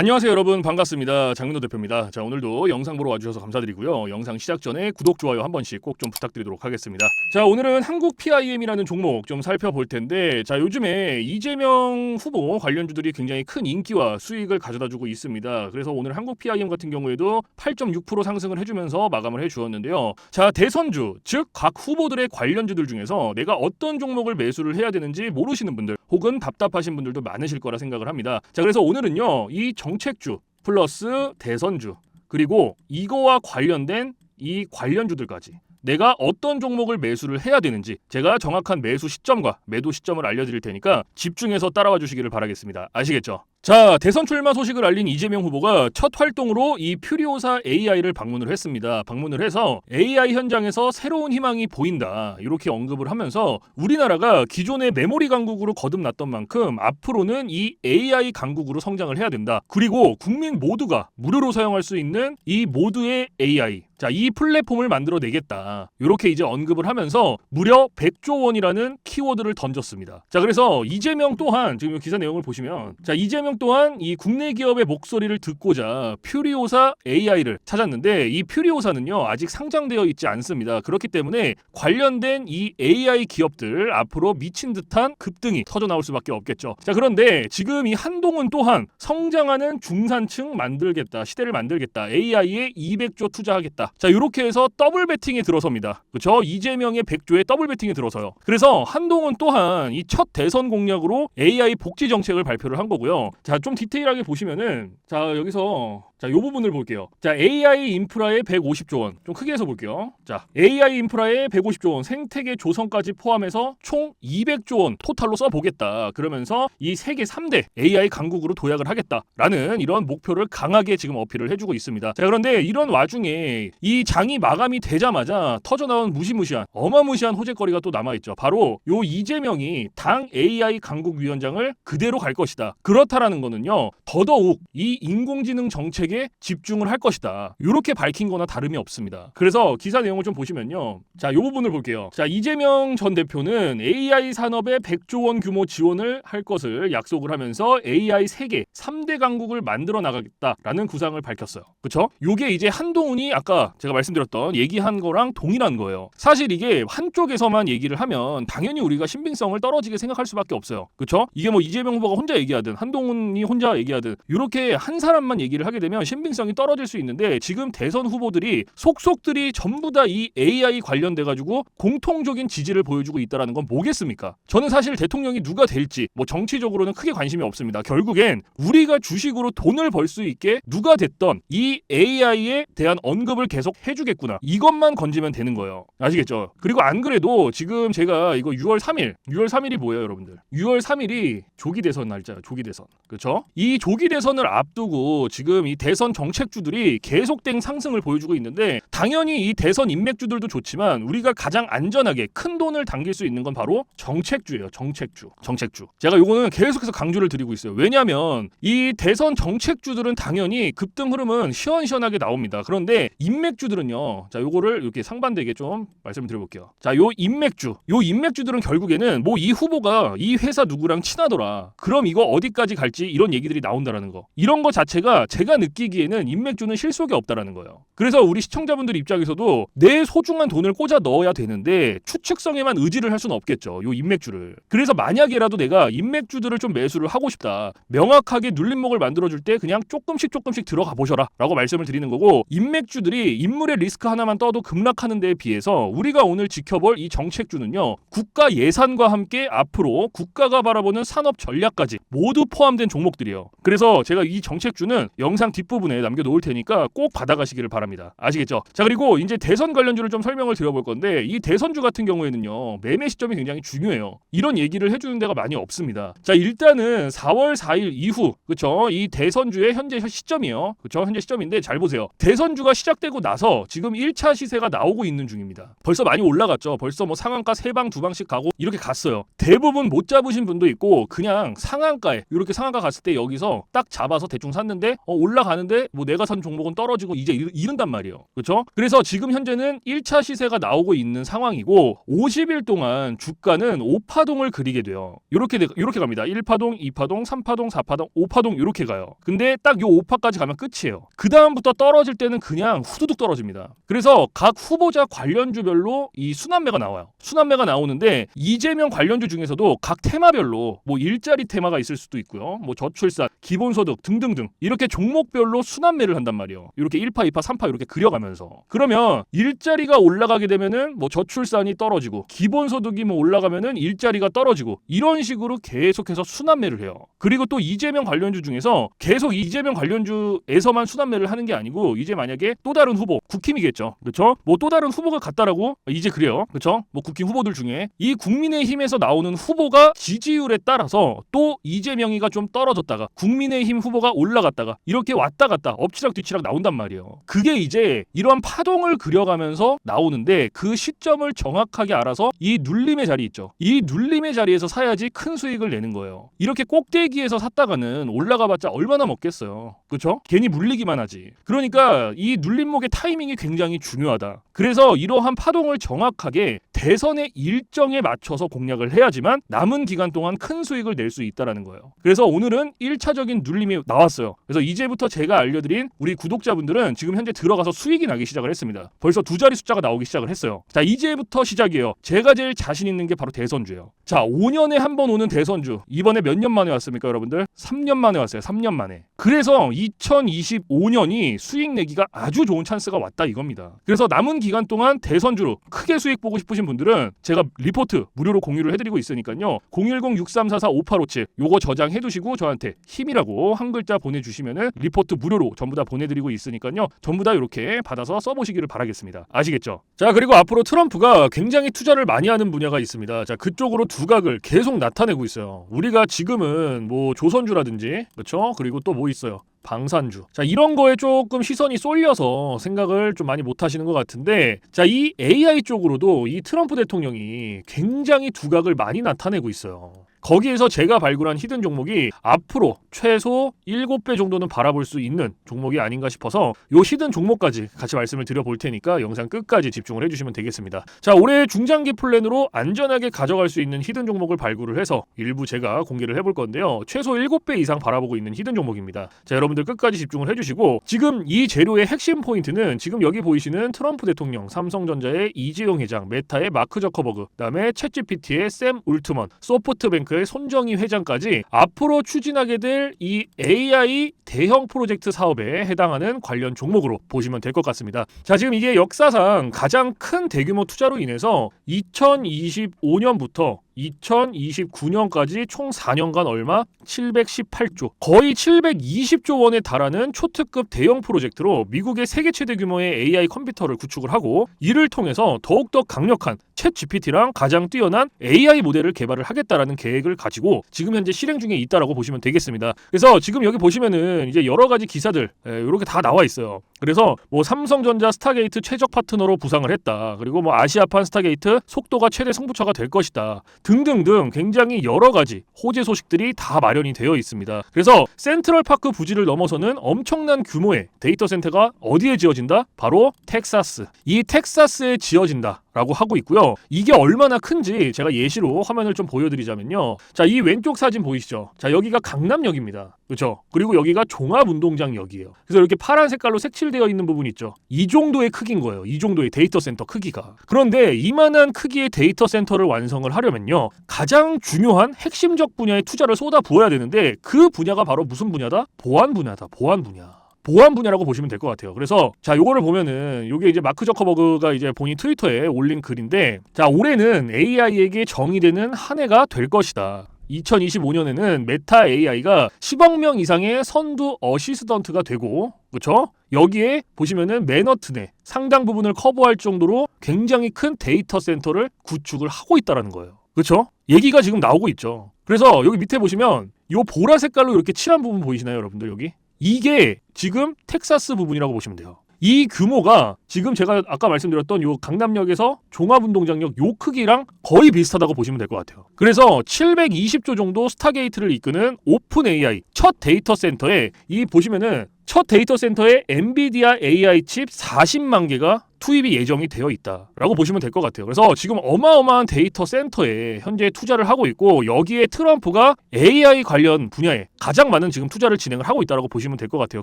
안녕하세요 여러분. 반갑습니다. 장민호 대표입니다. 자 오늘도 영상 보러 와주셔서 감사드리고요. 영상 시작 전에 구독 좋아요 한 번씩 꼭 좀 부탁드리도록 하겠습니다. 자 오늘은 한국 PIM이라는 종목 좀 살펴볼 텐데 자 요즘에 이재명 후보 관련주들이 굉장히 큰 인기와 수익을 가져다주고 있습니다. 그래서 오늘 한국 PIM 같은 경우에도 8.6% 상승을 해주면서 마감을 해주었는데요. 자 대선주 즉 각 후보들의 관련주들 중에서 내가 어떤 종목을 매수를 해야 되는지 모르시는 분들 혹은 답답하신 분들도 많으실 거라 생각을 합니다. 자 그래서 오늘은요 이 정 책주 플러스 대선주 그리고 이거와 관련된 이 관련주들까지 내가 어떤 종목을 매수를 해야 되는지 제가 정확한 매수 시점과 매도 시점을 알려드릴 테니까 집중해서 따라와 주시기를 바라겠습니다. 아시겠죠? 자 대선 출마 소식을 알린 이재명 후보가 첫 활동으로 이 퓨리오사 AI를 방문을 했습니다. 방문을 해서 AI 현장에서 새로운 희망이 보인다 이렇게 언급을 하면서 우리나라가 기존의 메모리 강국으로 거듭났던 만큼 앞으로는 이 AI 강국으로 성장을 해야 된다. 그리고 국민 모두가 무료로 사용할 수 있는 이 모두의 AI 자, 이 플랫폼을 만들어 내겠다. 이렇게 이제 언급을 하면서 무려 100조 원이라는 키워드를 던졌습니다. 자, 그래서 이재명 또한 지금 이 기사 내용을 보시면 자, 이재명 또한 이 국내 기업의 목소리를 듣고자 퓨리오사 AI를 찾았는데 이 퓨리오사는요, 아직 상장되어 있지 않습니다. 그렇기 때문에 관련된 이 AI 기업들 앞으로 미친 듯한 급등이 터져 나올 수밖에 없겠죠. 자, 그런데 지금 이 한동훈 또한 성장하는 중산층 만들겠다. 시대를 만들겠다. AI에 200조 투자하겠다. 자, 이렇게 해서 더블 배팅에 들어섭니다. 그렇죠? 이재명의 100조에 더블 배팅에 들어서요. 그래서 한동훈 또한 이 첫 대선 공약으로 AI 복지 정책을 발표를 한 거고요. 자, 좀 디테일하게 보시면은 자, 여기서 자, 요 부분을 볼게요. 자, AI 인프라에 150조 원. 좀 크게 해서 볼게요. 자, AI 인프라에 150조 원, 생태계 조성까지 포함해서 총 200조 원 토탈로 써 보겠다. 그러면서 이 세계 3대 AI 강국으로 도약을 하겠다라는 이런 목표를 강하게 지금 어필을 해 주고 있습니다. 자, 그런데 이런 와중에 이 장이 마감이 되자마자 터져 나온 무시무시한 어마무시한 호재거리가 또 남아 있죠. 바로 요 이재명이 당 AI 강국 위원장을 그대로 갈 것이다. 그렇다라는 거는요. 더더욱 이 인공지능 정책 정책에 집중을 할 것이다. 이렇게 밝힌 거나 다름이 없습니다. 그래서 기사 내용을 좀 보시면요. 자, 이 부분을 볼게요. 자, 이재명 전 대표는 AI 산업에 100조 원 규모 지원을 할 것을 약속을 하면서 AI 세계 3대 강국을 만들어 나가겠다라는 구상을 밝혔어요. 그렇죠? 요게 이제 한동훈이 아까 제가 말씀드렸던 얘기한 거랑 동일한 거예요. 사실 이게 한쪽에서만 얘기를 하면 당연히 우리가 신빙성을 떨어지게 생각할 수밖에 없어요. 그렇죠? 이게 뭐 이재명 후보가 혼자 얘기하든 한동훈이 혼자 얘기하든 이렇게 한 사람만 얘기를 하게 되면 신빙성이 떨어질 수 있는데 지금 대선 후보들이 속속들이 전부 다 이 AI 관련돼 가지고 공통적인 지지를 보여주고 있다라는 건 뭐겠습니까? 저는 사실 대통령이 누가 될지 뭐 정치적으로는 크게 관심이 없습니다. 결국엔 우리가 주식으로 돈을 벌 수 있게 누가 됐던 이 AI에 대한 언급을 계속 해주겠구나. 이것만 건지면 되는 거예요. 아시겠죠? 그리고 안 그래도 지금 제가 이거 6월 3일, 6월 3일이 뭐예요, 여러분들? 6월 3일이 조기 대선 날짜예요. 조기 대선. 그렇죠? 이 조기 대선을 앞두고 지금 이 대선 정책주들이 계속된 상승을 보여주고 있는데 당연히 이 대선 인맥주들도 좋지만 우리가 가장 안전하게 큰 돈을 당길 수 있는 건 바로 정책주예요. 정책주. 정책주. 제가 요거는 계속해서 강조를 드리고 있어요. 왜냐하면 이 대선 정책주들은 당연히 급등 흐름은 시원시원하게 나옵니다. 그런데 인맥주들은요. 자, 요거를 이렇게 상반되게 좀 말씀을 드려 볼게요. 자, 요 인맥주. 요 인맥주들은 결국에는 뭐 이 후보가 이 회사 누구랑 친하더라. 그럼 이거 어디까지 갈지 이런 얘기들이 나온다라는 거. 이런 거 자체가 제가 느끼 기에는 인맥주는 실속이 없다라는 거예요. 그래서 우리 시청자분들 입장에서도 내 소중한 돈을 꽂아 넣어야 되는데 추측성에만 의지를 할 수는 없겠죠. 요 인맥주를. 그래서 만약에라도 내가 인맥주들을 좀 매수를 하고 싶다. 명확하게 눌림목을 만들어줄 때 그냥 조금씩 조금씩 들어가 보셔라. 라고 말씀을 드리는 거고 인맥주들이 인물의 리스크 하나만 떠도 급락하는 데에 비해서 우리가 오늘 지켜볼 이 정책주는요. 국가 예산과 함께 앞으로 국가가 바라보는 산업 전략까지 모두 포함된 종목들이에요. 그래서 제가 이 정책주는 영상 뒷 부분에 남겨놓을 테니까 꼭 받아가시기를 바랍니다. 아시겠죠? 자 그리고 이제 대선 관련주를 좀 설명을 드려볼 건데 이 대선주 같은 경우에는요 매매 시점이 굉장히 중요해요. 이런 얘기를 해주는 데가 많이 없습니다. 자 일단은 4월 4일 이후 그쵸 이 대선주의 현재 시점이에요. 그쵸 현재 시점인데 잘 보세요. 대선주가 시작되고 나서 지금 1차 시세가 나오고 있는 중입니다. 벌써 많이 올라갔죠. 벌써 뭐 상한가 3방 2방씩 가고 이렇게 갔어요. 대부분 못 잡으신 분도 있고 그냥 상한가에 이렇게 상한가 갔을 때 여기서 딱 잡아서 대충 샀는데 어, 올라가는 가는데 뭐 내가 산 종목은 떨어지고 이제 이- 이른단 말이에요. 그렇죠? 그래서 지금 현재는 1차 시세가 나오고 있는 상황이고 50일 동안 주가는 5파동을 그리게 돼요. 이렇게 이렇게 갑니다. 1파동, 2파동, 3파동, 4파동, 5파동 이렇게 가요. 근데 딱 요 5파까지 가면 끝이에요. 그 다음부터 떨어질 때는 그냥 후두둑 떨어집니다. 그래서 각 후보자 관련주별로 이 순환매가 나와요. 순환매가 나오는데 이재명 관련주 중에서도 각 테마별로 뭐 일자리 테마가 있을 수도 있고요. 뭐 저출산, 기본소득 등등등 이렇게 종목별 로 순환매를 한단 말이에요. 이렇게 1파, 2파, 3파 이렇게 그려가면서 그러면 일자리가 올라가게 되면은 뭐 저출산이 떨어지고 기본 소득이 뭐 올라가면은 일자리가 떨어지고 이런 식으로 계속해서 순환매를 해요. 그리고 또 이재명 관련주 중에서 계속 이재명 관련주에서만 순환매를 하는 게 아니고 이제 만약에 또 다른 후보 국힘이겠죠. 그렇죠? 뭐 또 다른 후보가 같다라고 이제 그래요. 그렇죠? 뭐 국힘 후보들 중에 이 국민의힘에서 나오는 후보가 지지율에 따라서 또 이재명이가 좀 떨어졌다가 국민의힘 후보가 올라갔다가 이렇게 왔다 갔다 엎치락 뒤치락 나온단 말이에요. 그게 이제 이러한 파동을 그려가면서 나오는데 그 시점을 정확하게 알아서 이 눌림의 자리 있죠. 이 눌림의 자리에서 사야지 큰 수익을 내는 거예요. 이렇게 꼭대기에서 샀다가는 올라가봤자 얼마나 먹겠어요. 그렇죠? 괜히 물리기만 하지. 그러니까 이 눌림목의 타이밍이 굉장히 중요하다. 그래서 이러한 파동을 정확하게 대선의 일정에 맞춰서 공략을 해야지만 남은 기간 동안 큰 수익을 낼 수 있다라는 거예요. 그래서 오늘은 1차적인 눌림이 나왔어요. 그래서 이제부터 제가 알려드린 우리 구독자분들은 지금 현재 들어가서 수익이 나기 시작을 했습니다. 벌써 두 자리 숫자가 나오기 시작을 했어요. 자, 이제부터 시작이에요. 제가 제일 자신 있는 게 바로 대선주예요. 자, 5년에 한 번 오는 대선주. 이번에 몇 년 만에 왔습니까, 여러분들? 3년 만에 왔어요. 3년 만에. 그래서 2025년이 수익 내기가 아주 좋은 찬스가 왔다 이겁니다. 그래서 남은 기간 동안 대선주로 크게 수익 보고 싶으신 분들은 제가 리포트 무료로 공유를 해드리고 있으니까요. 010-6344-5857 요거 저장해 두시고 저한테 힘이라고 한 글자 보내주시면은 리포트 무료로 전부 다 보내드리고 있으니까요. 전부 다 이렇게 받아서 써보시기를 바라겠습니다. 아시겠죠? 자 그리고 앞으로 트럼프가 굉장히 투자를 많이 하는 분야가 있습니다. 자 그쪽으로 두각을 계속 나타내고 있어요. 우리가 지금은 뭐 조선주라든지 그렇죠? 그리고 또 뭐 있어요? 방산주. 자, 이런 거에 조금 시선이 쏠려서 생각을 좀 많이 못 하시는 것 같은데, 자, 이 AI 쪽으로도 이 트럼프 대통령이 굉장히 두각을 많이 나타내고 있어요. 거기에서 제가 발굴한 히든 종목이 앞으로 최소 7배 정도는 바라볼 수 있는 종목이 아닌가 싶어서 요 히든 종목까지 같이 말씀을 드려볼 테니까 영상 끝까지 집중을 해주시면 되겠습니다. 자, 올해 중장기 플랜으로 안전하게 가져갈 수 있는 히든 종목을 발굴을 해서 일부 제가 공개를 해볼 건데요. 최소 7배 이상 바라보고 있는 히든 종목입니다. 자, 여러분들 끝까지 집중을 해주시고 지금 이 재료의 핵심 포인트는 지금 여기 보이시는 트럼프 대통령, 삼성전자의 이재용 회장, 메타의 마크 저커버그, 그다음에 챗GPT의 샘 울트먼, 소프트 뱅크의 손정희 회장까지 앞으로 추진하게 될 이 AI 대형 프로젝트 사업에 해당하는 관련 종목으로 보시면 될 것 같습니다. 자, 지금 이게 역사상 가장 큰 대규모 투자로 인해서 2025년부터 2029년까지 총 4년간 얼마? 718조. 거의 720조 원에 달하는 초특급 대형 프로젝트로 미국의 세계 최대 규모의 AI 컴퓨터를 구축을 하고 이를 통해서 더욱더 강력한 챗 GPT랑 가장 뛰어난 AI 모델을 개발을 하겠다라는 계획을 가지고 지금 현재 실행 중에 있다라고 보시면 되겠습니다. 그래서 지금 여기 보시면은 이제 여러 가지 기사들 이렇게 다 나와 있어요. 그래서 뭐 삼성전자 스타게이트 최적 파트너로 부상을 했다. 그리고 뭐 아시아판 스타게이트 속도가 최대 승부처가 될 것이다. 등등등 굉장히 여러 가지 호재 소식들이 다 마련이 되어 있습니다. 그래서 센트럴파크 부지를 넘어서는 엄청난 규모의 데이터 센터가 어디에 지어진다? 바로 텍사스. 이 텍사스에 지어진다. 라고 하고 있고요. 이게 얼마나 큰지 제가 예시로 화면을 좀 보여드리자면요. 자, 이 왼쪽 사진 보이시죠? 자, 여기가 강남역입니다. 그렇죠? 그리고 여기가 종합운동장역이에요. 그래서 이렇게 파란 색깔로 색칠되어 있는 부분 있죠. 이 정도의 크기인 거예요. 이 정도의 데이터 센터 크기가. 그런데 이만한 크기의 데이터 센터를 완성을 하려면요. 가장 중요한 핵심적 분야에 투자를 쏟아 부어야 되는데 그 분야가 바로 무슨 분야다? 보안 분야다. 보안 분야. 보안 분야라고 보시면 될 것 같아요. 그래서 자 요거를 보면은 요게 이제 마크 저커버그가 이제 본인 트위터에 올린 글인데 자 올해는 AI에게 정의되는 한 해가 될 것이다. 2025년에는 메타 AI가 10억 명 이상의 선두 어시스턴트가 되고 그렇죠? 여기에 보시면은 맨허튼 내 상당 부분을 커버할 정도로 굉장히 큰 데이터 센터를 구축을 하고 있다라는 거예요. 그렇죠? 얘기가 지금 나오고 있죠. 그래서 여기 밑에 보시면 요 보라 색깔로 이렇게 칠한 부분 보이시나요, 여러분들 여기? 이게 지금 텍사스 부분이라고 보시면 돼요. 이 규모가 지금 제가 아까 말씀드렸던 요 강남역에서 종합운동장역 요 크기랑 거의 비슷하다고 보시면 될 것 같아요. 그래서 720조 정도 스타게이트를 이끄는 오픈 AI 첫 데이터 센터에 이 보시면은 첫 데이터 센터에 엔비디아 AI 칩 40만 개가 투입이 예정이 되어 있다라고 보시면 될 것 같아요. 그래서 지금 어마어마한 데이터 센터에 현재 투자를 하고 있고 여기에 트럼프가 AI 관련 분야에 가장 많은 지금 투자를 진행을 하고 있다라고 보시면 될 것 같아요.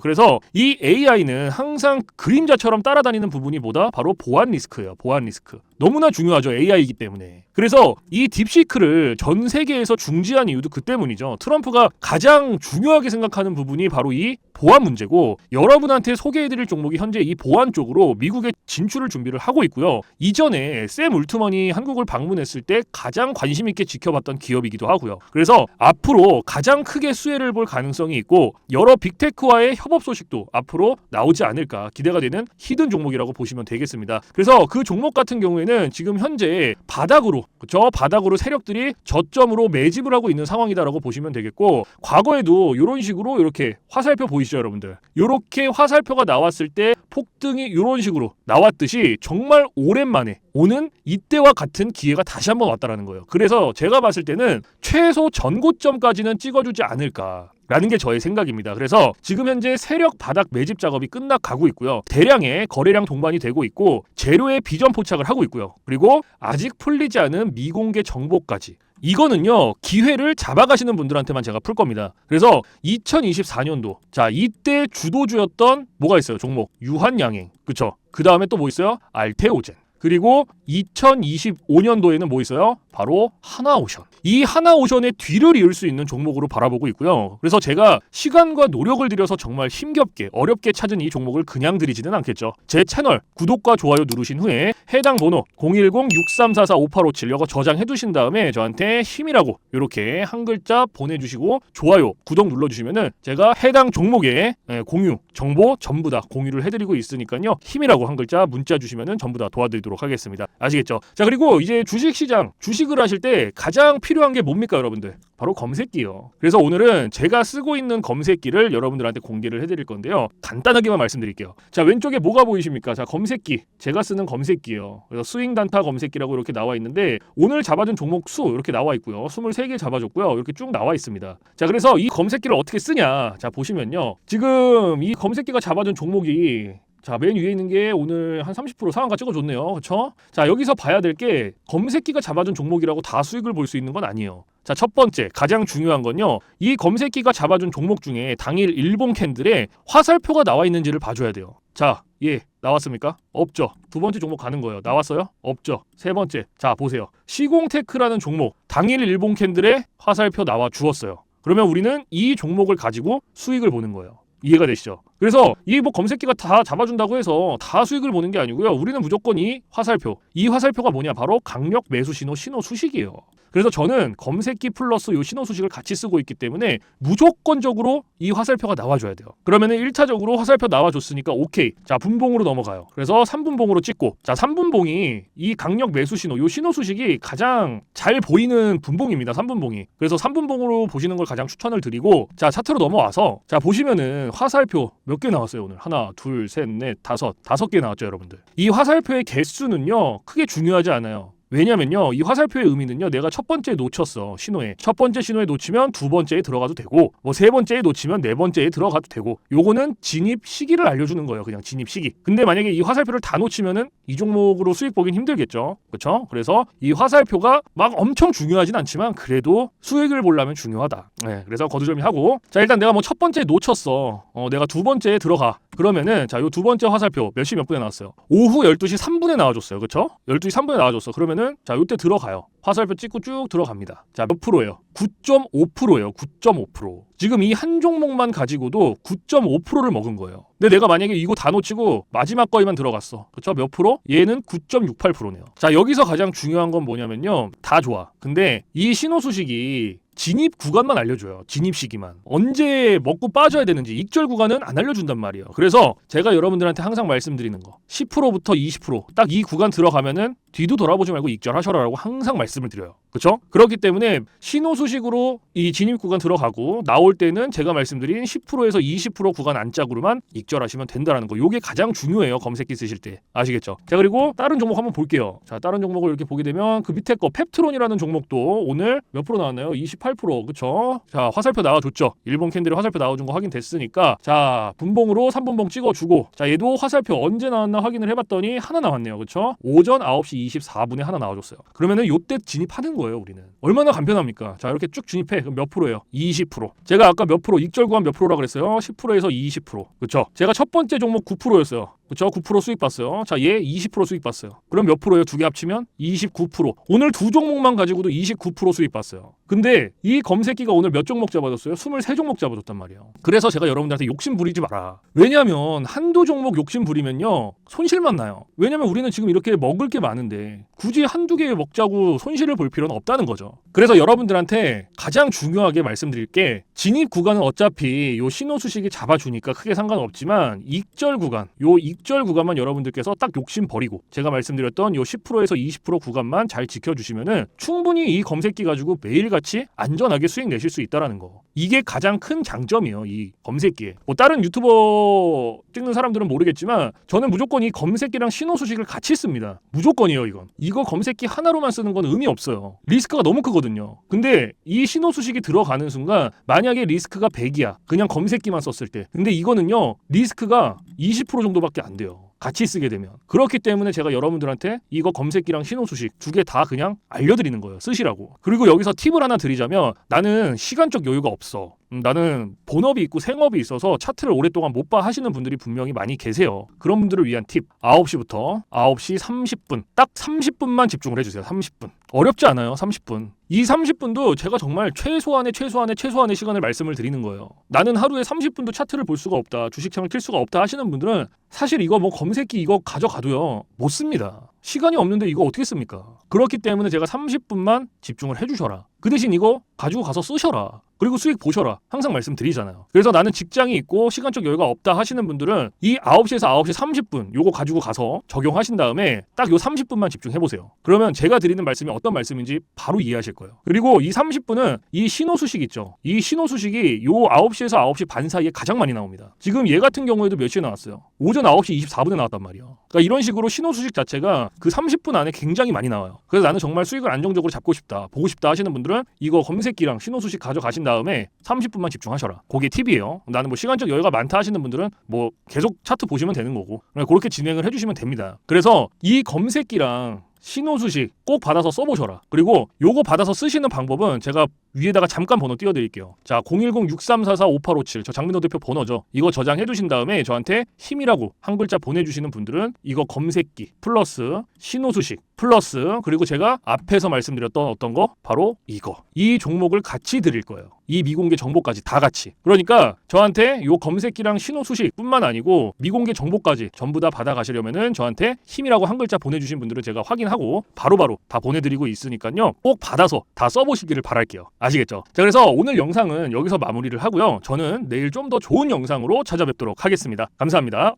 그래서 이 AI는 항상 그림자처럼 따라다니는 부분이 뭐다? 바로 보안 리스크예요. 보안 리스크. 너무나 중요하죠. AI이기 때문에. 그래서 이 딥시크를 전 세계에서 중지한 이유도 그 때문이죠. 트럼프가 가장 중요하게 생각하는 부분이 바로 이 보안 문제고 여러분한테 소개해드릴 종목이 현재 이 보안 쪽으로 미국에 진출을 준비를 하고 있고요. 이전에 샘 울트먼이 한국을 방문했을 때 가장 관심 있게 지켜봤던 기업이기도 하고요. 그래서 앞으로 가장 크게 수혜를 볼 가능성이 있고 여러 빅테크와의 협업 소식도 앞으로 나오지 않을까 기대가 되는 히든 종목이라고 보시면 되겠습니다. 그래서 그 종목 같은 경우에는 지금 현재 바닥으로 저 바닥으로 세력들이 저점으로 매집을 하고 있는 상황이다라고 보시면 되겠고 과거에도 이런 식으로 이렇게 화살표 보이시죠 여러분들? 이렇게 화살표가 나왔을 때 폭등이 이런 식으로 나왔듯이 정말 오랜만에 오는 이때와 같은 기회가 다시 한번 왔다라는 거예요. 그래서 제가 봤을 때는 최소 전고점까지는 찍어주지 않을까 라는 게 저의 생각입니다. 그래서 지금 현재 세력 바닥 매집 작업이 끝나가고 있고요. 대량의 거래량 동반이 되고 있고 재료의 비전 포착을 하고 있고요. 그리고 아직 풀리지 않은 미공개 정보까지 이거는요 기회를 잡아가시는 분들한테만 제가 풀 겁니다. 그래서 2024년도 자 이때 주도주였던 뭐가 있어요 종목 유한양행 그쵸? 그 다음에 또 뭐 있어요 알테오젠 그리고 2025년도에는 뭐 있어요? 바로 하나오션. 이 하나오션의 뒤를 이을 수 있는 종목으로 바라보고 있고요. 그래서 제가 시간과 노력을 들여서 정말 힘겹게 어렵게 찾은 이 종목을 그냥 드리지는 않겠죠. 제 채널 구독과 좋아요 누르신 후에 해당 번호 010-6344-5857 이거 저장해 두신 다음에 저한테 힘이라고 이렇게 한 글자 보내주시고 좋아요 구독 눌러주시면은 제가 해당 종목의 예, 공유 정보 전부 다 공유를 해드리고 있으니까요 힘이라고 한 글자 문자 주시면은 전부 다 도와드리도록 하겠습니다. 아시겠죠? 자 그리고 이제 주식 시장 주식을 하실 때 가장 필요한 게 뭡니까 여러분들? 바로 검색기요. 그래서 오늘은 제가 쓰고 있는 검색기를 여러분들한테 공개를 해드릴 건데요. 간단하게만 말씀드릴게요. 자 왼쪽에 뭐가 보이십니까? 자 검색기. 제가 쓰는 검색기요. 그래서 스윙 단타 검색기라고 이렇게 나와 있는데 오늘 잡아준 종목 수 이렇게 나와 있고요. 23개 잡아줬고요. 이렇게 쭉 나와 있습니다. 자 그래서 이 검색기를 어떻게 쓰냐? 자 보시면요. 지금 이 검색기가 잡아준 종목이 자, 맨 위에 있는 게 오늘 한 30% 상한가 찍어줬네요. 그렇죠? 자, 여기서 봐야 될 게 검색기가 잡아준 종목이라고 다 수익을 볼 수 있는 건 아니에요. 자, 첫 번째, 가장 중요한 건요. 이 검색기가 잡아준 종목 중에 당일 일본 캔들에 화살표가 나와 있는지를 봐줘야 돼요. 자, 예, 나왔습니까? 없죠. 두 번째 종목 가는 거예요. 나왔어요? 없죠. 세 번째, 자, 보세요. 시공테크라는 종목, 당일 일본 캔들에 화살표 나와 주었어요. 그러면 우리는 이 종목을 가지고 수익을 보는 거예요. 이해가 되시죠? 그래서 이 뭐 검색기가 다 잡아준다고 해서 다 수익을 보는 게 아니고요. 우리는 무조건 이 화살표, 이 화살표가 뭐냐? 바로 강력 매수 신호 신호 수식이에요. 그래서 저는 검색기 플러스 요 신호 수식을 같이 쓰고 있기 때문에 무조건적으로 이 화살표가 나와줘야 돼요. 그러면은 1차적으로 화살표 나와줬으니까 오케이. 자, 분봉으로 넘어가요. 그래서 3분봉으로 찍고 자, 3분봉이 이 강력 매수 신호, 요 신호 수식이 가장 잘 보이는 분봉입니다. 3분봉이. 그래서 3분봉으로 보시는 걸 가장 추천을 드리고 자, 차트로 넘어와서 자, 보시면은 화살표 몇 개 나왔어요, 오늘. 하나, 둘, 셋, 넷, 다섯. 다섯 개 나왔죠, 여러분들. 이 화살표의 개수는요. 크게 중요하지 않아요. 왜냐면요 이 화살표의 의미는요 내가 첫 번째 놓쳤어 신호에. 첫 번째 신호에 놓치면 두 번째에 들어가도 되고 뭐 세 번째에 놓치면 네 번째에 들어가도 되고 요거는 진입 시기를 알려주는 거예요 그냥 진입 시기. 근데 만약에 이 화살표를 다 놓치면은 이 종목으로 수익 보긴 힘들겠죠? 그렇죠 그래서 이 화살표가 막 엄청 중요하진 않지만 그래도 수익을 보려면 중요하다. 네 그래서 거두절미하고 자 일단 내가 뭐 첫 번째 놓쳤어 어 내가 두 번째에 들어가. 그러면은 자 요 두 번째 화살표 몇 시 몇 분에 나왔어요? 오후 12시 3분에 나와줬어요 그렇죠 12시 3분에 나와줬어. 그러면은 자 요때 들어가요. 화살표 찍고 쭉 들어갑니다. 자 몇 프로예요? 9.5%예요. 9.5% 지금 이 한 종목만 가지고도 9.5%를 먹은 거예요. 근데 내가 만약에 이거 다 놓치고 마지막 거에만 들어갔어. 그렇죠 몇 프로? 얘는 9.68%네요. 자 여기서 가장 중요한 건 뭐냐면요. 다 좋아. 근데 이 신호 수식이 진입 구간만 알려줘요. 진입 시기만. 언제 먹고 빠져야 되는지 익절 구간은 안 알려준단 말이에요. 그래서 제가 여러분들한테 항상 말씀드리는 거 10%부터 20%딱 이 구간 들어가면은 뒤도 돌아보지 말고 익절하셔라라고 항상 말씀을 드려요. 그렇죠? 그렇기 때문에 신호 수식으로 이 진입 구간 들어가고 나올 때는 제가 말씀드린 10%에서 20% 구간 안짝으로만 익절하시면 된다라는 거. 요게 가장 중요해요. 검색기 쓰실 때. 아시겠죠? 자, 그리고 다른 종목 한번 볼게요. 자, 다른 종목을 이렇게 보게 되면 그 밑에 거 펩트론이라는 종목도 오늘 몇 프로 나왔나요? 28%. 그쵸? 자, 화살표 나와줬죠. 일본 캔들이 화살표 나와준 거 확인됐으니까 자, 분봉으로 3분봉 찍어주고 자, 얘도 화살표 언제 나왔나 확인을 해봤더니 하나 나왔네요. 그쵸? 오전 9시 24분에 하나 나와줬어요. 그러면은 요때 진입하는 거예요, 우리는. 얼마나 간편합니까? 자, 이렇게 쭉 진입해. 그럼 몇 프로예요? 20%. 제가 아까 몇 프로, 익절 구간 몇 프로라 그랬어요? 10%에서 20%. 그쵸? 제가 첫 번째 종목 9%였어요. 그쵸? 9% 수익 봤어요. 자, 얘 20% 수익 봤어요. 그럼 몇 프로예요? 두 개 합치면 29%. 오늘 두 종목만 가지고도 29% 수익 봤어요. 근데 이 검색기가 오늘 몇 종목 잡아줬어요? 23종목 잡아줬단 말이에요. 그래서 제가 여러분들한테 욕심 부리지 마라. 왜냐면 한두 종목 욕심 부리면요. 손실만 나요. 왜냐면 우리는 지금 이렇게 먹을 게 많은데 굳이 한두 개 먹자고 손실을 볼 필요는 없다는 거죠. 그래서 여러분들한테 가장 중요하게 말씀드릴 게 진입 구간은 어차피 요 신호 수식이 잡아주니까 크게 상관없지만 익절 구간, 요 익절 구간만 여러분들께서 딱 욕심 버리고 제가 말씀드렸던 요 10%에서 20% 구간만 잘 지켜주시면은 충분히 이 검색기 가지고 매일같이 안전하게 수익 내실 수 있다라는 거. 이게 가장 큰 장점이에요. 이 검색기에. 뭐 다른 유튜버 찍는 사람들은 모르겠지만 저는 무조건 이 검색기랑 신호 수식을 같이 씁니다. 무조건이에요, 이건. 이거 검색기 하나로만 쓰는 건 의미 없어요. 리스크가 너무 크거든요. 근데 이 신호 수식이 들어가는 순간 만약에 리스크가 100이야. 그냥 검색기만 썼을 때. 근데 이거는요. 리스크가 20% 정도밖에 안 돼요. 같이 쓰게 되면. 그렇기 때문에 제가 여러분들한테 이거 검색기랑 신호 수식 두 개 다 그냥 알려드리는 거예요. 쓰시라고. 그리고 여기서 팁을 하나 드리자면 나는 시간적 여유가 없어 음, 나는 본업이 있고 생업이 있어서 차트를 오랫동안 못 봐 하시는 분들이 분명히 많이 계세요. 그런 분들을 위한 팁. 9시부터 9시 30분. 딱 30분만 집중을 해주세요. 30분. 어렵지 않아요 30분. 이 30분도 제가 정말 최소한의 최소한의 최소한의 시간을 말씀을 드리는 거예요. 나는 하루에 30분도 차트를 볼 수가 없다 주식창을 킬 수가 없다 하시는 분들은 사실 이거 뭐 검색기 이거 가져가도요 못 씁니다 시간이 없는데 이거 어떻게 씁니까? 그렇기 때문에 제가 30분만 집중을 해주셔라. 그 대신 이거 가지고 가서 쓰셔라. 그리고 수익 보셔라. 항상 말씀드리잖아요. 그래서 나는 직장이 있고 시간적 여유가 없다 하시는 분들은 이 9시에서 9시 30분 요거 가지고 가서 적용하신 다음에 딱 요 30분만 집중해 보세요. 그러면 제가 드리는 말씀이 어떤 말씀인지 바로 이해하실 거예요. 그리고 이 30분은 이 신호 수식 있죠? 이 신호 수식이 요 9시에서 9시 반 사이에 가장 많이 나옵니다. 지금 얘 같은 경우에도 몇 시에 나왔어요? 오전 9시 24분에 나왔단 말이에요. 그러니까 이런 식으로 신호 수식 자체가 그 30분 안에 굉장히 많이 나와요 그래서 나는 정말 수익을 안정적으로 잡고 싶다 보고 싶다 하시는 분들은 이거 검색기랑 신호 수식 가져가신 다음에 30분만 집중하셔라. 그게 팁이에요. 나는 뭐 시간적 여유가 많다 하시는 분들은 뭐 계속 차트 보시면 되는 거고 그렇게 진행을 해주시면 됩니다. 그래서 이 검색기랑 신호 수식 꼭 받아서 써보셔라. 그리고 요거 받아서 쓰시는 방법은 제가 위에다가 잠깐 번호 띄워드릴게요. 자, 010-6344-5857. 저 장민호 대표 번호죠. 이거 저장해 두신 다음에 저한테 힘이라고 한 글자 보내주시는 분들은 이거 검색기 플러스 신호 수식 플러스 그리고 제가 앞에서 말씀드렸던 어떤 거 바로 이거 이 종목을 같이 드릴 거예요. 이 미공개 정보까지 다 같이. 그러니까 저한테 요 검색기랑 신호 수식뿐만 아니고 미공개 정보까지 전부 다 받아가시려면은 저한테 힘이라고 한 글자 보내주신 분들은 제가 확인하고 바로바로 다 보내드리고 있으니까요. 꼭 받아서 다 써보시기를 바랄게요. 아시겠죠? 자 그래서 오늘 영상은 여기서 마무리를 하고요. 저는 내일 좀 더 좋은 영상으로 찾아뵙도록 하겠습니다. 감사합니다.